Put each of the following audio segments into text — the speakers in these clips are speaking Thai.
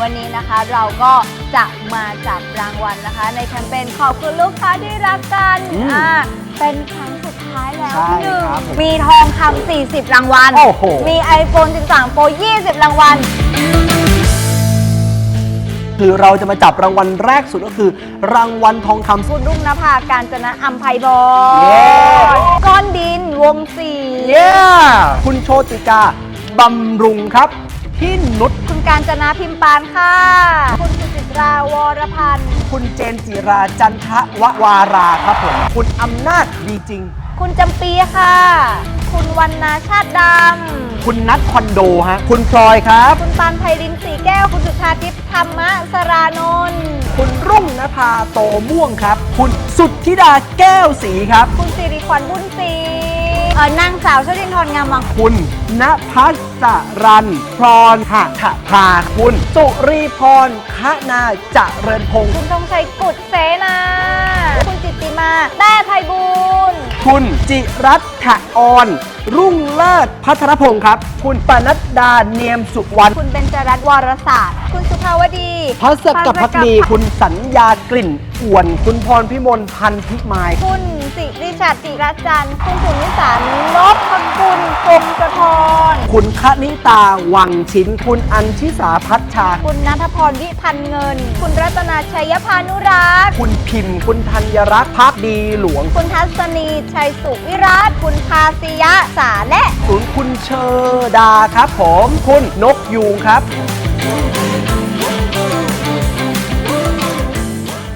วันนี้นะคะเราก็จะมาจับรางวัลนะคะ ในแคมเปญขอบคุณลูกค้าที่รักกันอืม อ่าเป็นครั้งสุดท้ายแล้วใช่พี่หนึ่งครับผมมีทองคำ40 รางวัล โอ้โห มี iPhone 13 Pro 20 รางวัล คือเราจะมาจับรางวัลแรกสุดก็คือ รางวัลทองคำ คุณรุ่งนภาการจนะอัมไพบอเย้ ลก้อนดินวงสี เย้ คุณโชติกาบำรุงครับ พี่นุชคุณการจนาพิมปานค่ะ คุณสุจิตราวรพันธ์ คุณเจนจิราจันทววาราครับผม คุณอำนาจดีจริง คุณจำปีค่ะ คุณวันนาชาติดำ คุณนัทคอนโดฮะ คุณพลอยครับ คุณปานไพรินสีแก้ว คุณสุชาทิพย์ธรรมะสรานนท์ คุณรุ่งนภาโตม่วงครับ คุณสุทธิดาแก้วสีครับ คุณสิริขวัญบุญศรี เออนางสาวชลินทร์งามวังคุณณพัสรันพรหะถภาคุณ สุรีพรคะนาเจริญพงศ์คุณธงชัยกุดเสนา คุณจิตติมาแต้ไพบูลย์คุณจิรัตถออน รุ่งเลิศพัทรพงศ์ครับ คุณปนัดดาเนียมสุวรรณคุณเบญจรัตน์วรศาสตร์ คุณสุภาวดีพัสกับพักดี คุณสัญญากลิ่นอวน คุณพรพิมลพันธิมาย คุณ สิริชัดจิรจันทร์คุณสุนิสานนพกุลคงกระทรคุณคณิตาวังชิ้นคุณอัญชิสาพัชชา คุณนัทพรวิพันธ์เงิน คุณรัตนาชัยพานุรักษ์คุณพิมพ์ คุณธัญรักษ์พักดีหลวง คุณทัศนีชัยสุวิรัตคุณพาสิยะสาและศูนย์คุณเชอดาครับผมคุณนกยูงครับ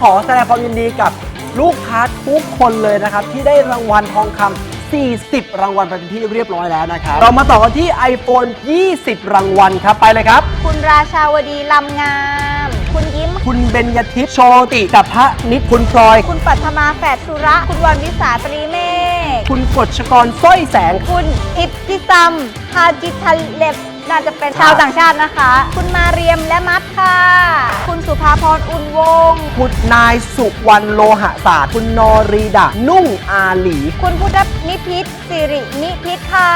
ขอแสดงความยินดีกับ ลูกค้าทุกคนเลยนะครับ ที่ได้รางวัลทองคำ40 รางวัลไปเป็นที่เรียบร้อยแล้วนะครับ เรามาต่อกันที่ iPhone 20 รางวัลครับ ไปเลยครับ คุณราชาวดีลำงาม คุณยิ้ม คุณเบญยทิพย์โชติกับพระนิพคุณพลอย คุณปัทมาแฝดสุระ คุณวันวิสาปรีเมฆคุณกฎชกรสร้อยแสง คุณอิบติซัมฮาจิทัลเลบ น่าจะเป็นชาวต่างชาตินะคะ คุณมาเรียมและมัดค่ะ คุณสุภาพรอุ่นวงศ์คุณนายสุวรรณโลหะศาสตร์คุณนอรีดานุ่งอาหลี คุณพุทธนิพิษสิรินิพิษค่ะ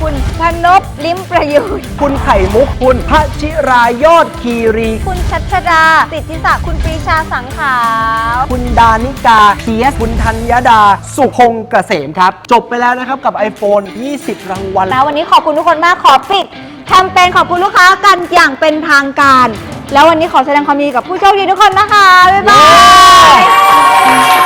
คุณพนบลิ้มประยุทธ์ คุณไข่มุกคุณพระชิรายอดคีรี คุณชัชดาสิทธิศักดิ์คุณปรีชาสังขาว คุณดานิกาเพียสคุณธัญดา สุพงษ์เกษมครับ จบไปแล้วนะครับกับ iPhone 20 รางวัล นะวันนี้ขอบคุณทุกคนมากขอปิด แคมเปญขอบคุณลูกค้ากันอย่างเป็นทางการ แล้ววันนี้ขอแสดงความยินดีกับผู้โชคดีทุกคนนะคะ บ๊ายบาย